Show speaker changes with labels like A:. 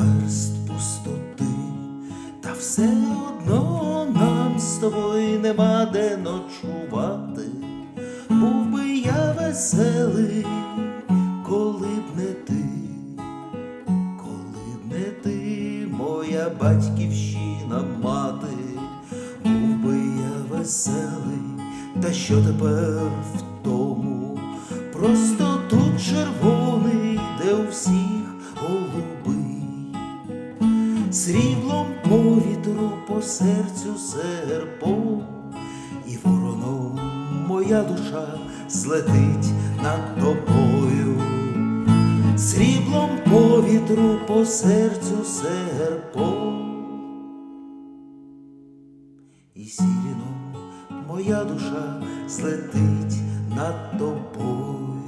A: верст пустоти, та все одно нам з тобою нема де ночувати. Був би я веселий, коли б не ти, коли б не ти, моя батьківщина мати, був би я веселий, та що тепер в тому? Просто сріблом по вітру, по серцю серпом, і вороном моя душа злетить над тобою, сріблом по вітру, по серцю серпом, і сіріном моя душа злетить над тобою.